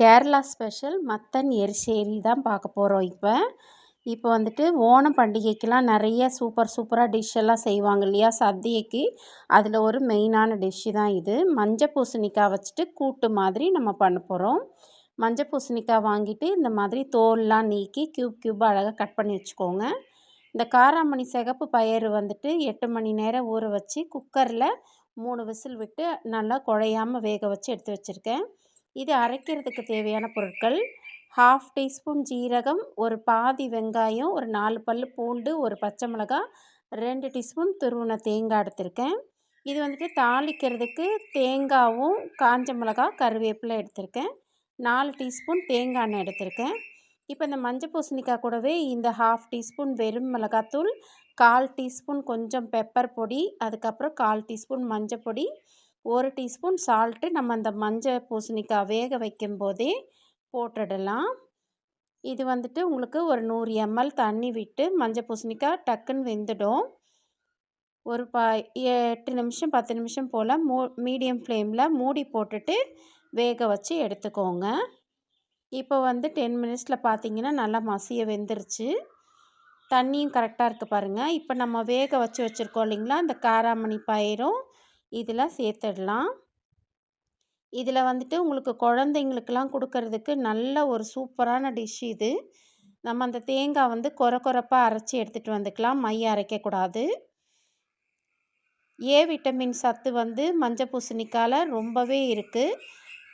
Kerala special மத்தன் எரிசேரி தான் பார்க்க போகிறோம் இப்போ. இப்போ வந்துட்டு ஓணம் பண்டிகைக்கெலாம் நிறைய சூப்பர் சூப்பராக டிஷ் எல்லாம் செய்வாங்க இல்லையா சദ്യக்கு அதில் ஒரு மெயினான டிஷ்ஷு தான் இது. மஞ்சள் பூசணிக்காய் வச்சுட்டு கூட்டு மாதிரி நம்ம பண்ண போகிறோம் மஞ்சள் பூசணிக்காய் வாங்கிட்டு இந்த மாதிரி தோல்லாம் நீக்கி க்யூப் க்யூப்பாக அழகாக கட் பண்ணி வச்சுக்கோங்க. இந்த காராமணி சிகப்பு பயிறு வந்துட்டு எட்டு மணி நேரம் ஊற வச்சு குக்கரில் மூணு விசில் விட்டு நல்லா குழையாமல் வேக வச்சு எடுத்து வச்சுருக்கேன். இது அரைக்கிறதுக்கு தேவையான பொருட்கள். ஹாஃப் டீஸ்பூன் ஜீரகம் ஒரு பாதி வெங்காயம் ஒரு நாலு பல் பூண்டு ஒரு பச்சை மிளகாய் ரெண்டு டீஸ்பூன் துருவன தேங்காய் எடுத்திருக்கேன். இது வந்துட்டு தாளிக்கிறதுக்கு தேங்காவும் காஞ்ச மிளகா கருவேப்பிலை எடுத்திருக்கேன். நாலு டீஸ்பூன் தேங்காய் எண்ணெய் எடுத்திருக்கேன். இப்போ இந்த மஞ்சள் பூசணிக்காய் கூடவே இந்த ஹாஃப் டீஸ்பூன் வெறும் மிளகாத்தூள் கால் டீஸ்பூன் கொஞ்சம் பெப்பர் பொடி அதுக்கப்புறம் கால் டீஸ்பூன் மஞ்சள் பொடி ஒரு டீஸ்பூன் சால்ட்டு நம்ம அந்த மஞ்சள் பூசணிக்காய் வேக வைக்கும் போதே போட்டுடலாம். இது வந்துட்டு உங்களுக்கு ஒரு நூறு எம்எல் தண்ணி விட்டு மஞ்சள் பூசணிக்காய் டக்குன்னு வெந்துடும். ஒரு ப எட்டு நிமிஷம் பத்து நிமிஷம் போல் மூ மீடியம் ஃப்ளேமில் மூடி போட்டுட்டு வேக வச்சு எடுத்துக்கோங்க. இப்போ வந்து டென் மினிட்ஸில் பார்த்தீங்கன்னா நல்லா மசிய வெந்துருச்சு. தண்ணியும் கரெக்டாக இருக்குது பாருங்கள் இப்போ நம்ம வேக வச்சு வச்சுருக்கோம் இல்லைங்களா? அந்த காராமணி பயிரும் இதில் சேர்த்துடலாம் இதில் வந்துட்டு உங்களுக்கு குழந்தைங்களுக்கெல்லாம் கொடுக்கறதுக்கு நல்ல ஒரு சூப்பரான டிஷ் இது. நம்ம அந்த தேங்காய் வந்து கொர கொரப்பாக அரைச்சி எடுத்துகிட்டு வந்துக்கலாம். மை அரைக்கக்கூடாது ஏ விட்டமின் சத்து வந்து மஞ்சள் பூசணிக்காயில் ரொம்பவே இருக்குது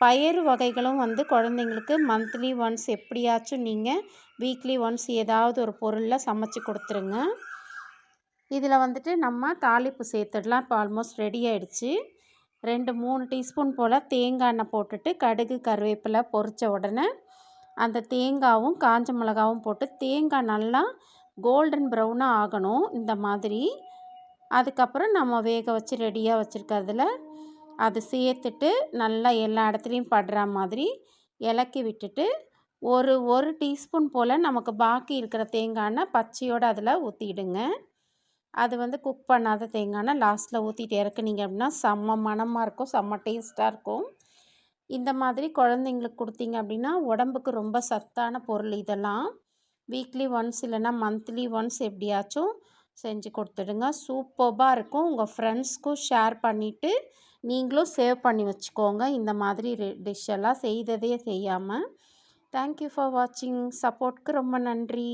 பயிறு வகைகளும் வந்து குழந்தைங்களுக்கு மந்த்லி ஒன்ஸ் எப்படியாச்சும் நீங்கள் வீக்லி ஒன்ஸ் ஏதாவது ஒரு பொருளில் சமைச்சு கொடுத்துருங்க. இதில் வந்துட்டு நம்ம தாளிப்பு சேர்த்துடலாம். இப்போ ஆல்மோஸ்ட் ரெடி ஆகிடுச்சு ரெண்டு மூணு டீஸ்பூன் போல் தேங்காய் எண்ணெய் போட்டுட்டு கடுகு கருவேப்பிலை பொரித்த உடனே அந்த தேங்காயும் காஞ்ச மிளகாவும் போட்டு தேங்காய் நல்லா கோல்டன் ப்ரௌனாக ஆகணும் இந்த மாதிரி. அதுக்கப்புறம் நம்ம வேக வச்சு ரெடியாக வச்சுருக்கிறதுல அது சேர்த்துட்டு நல்லா எல்லா இடத்துலையும் படுற மாதிரி இலக்கி விட்டுட்டு ஒரு ஒரு டீஸ்பூன் போல் நமக்கு பாக்கி இருக்கிற தேங்காய் எண்ணெய் பச்சையோடு அதில் ஊற்றிடுங்க அது வந்து குக் பண்ணாத தேங்காய்னா லாஸ்ட்டில் ஊற்றிட்டு இறக்குனீங்க அப்படின்னா செம்ம மணமாக இருக்கும் செம்ம டேஸ்ட்டாக இருக்கும். இந்த மாதிரி குழந்தைங்களுக்கு கொடுத்தீங்க அப்படின்னா உடம்புக்கு ரொம்ப சத்தான பொருள் இதெல்லாம். வீக்லி ஒன்ஸ் இல்லைன்னா மந்த்லி ஒன்ஸ் எப்படியாச்சும் செஞ்சு கொடுத்துடுங்க. சூப்பர்பாக இருக்கும். உங்கள் ஃப்ரெண்ட்ஸ்க்கும் ஷேர் பண்ணிவிட்டு நீங்களும் சேவ் பண்ணி வச்சுக்கோங்க. இந்த மாதிரி டிஷ் எல்லாம் செய்ததே செய்யாமல் தேங்க்யூ ஃபார் வாட்சிங். சப்போர்ட்க்கு ரொம்ப நன்றி.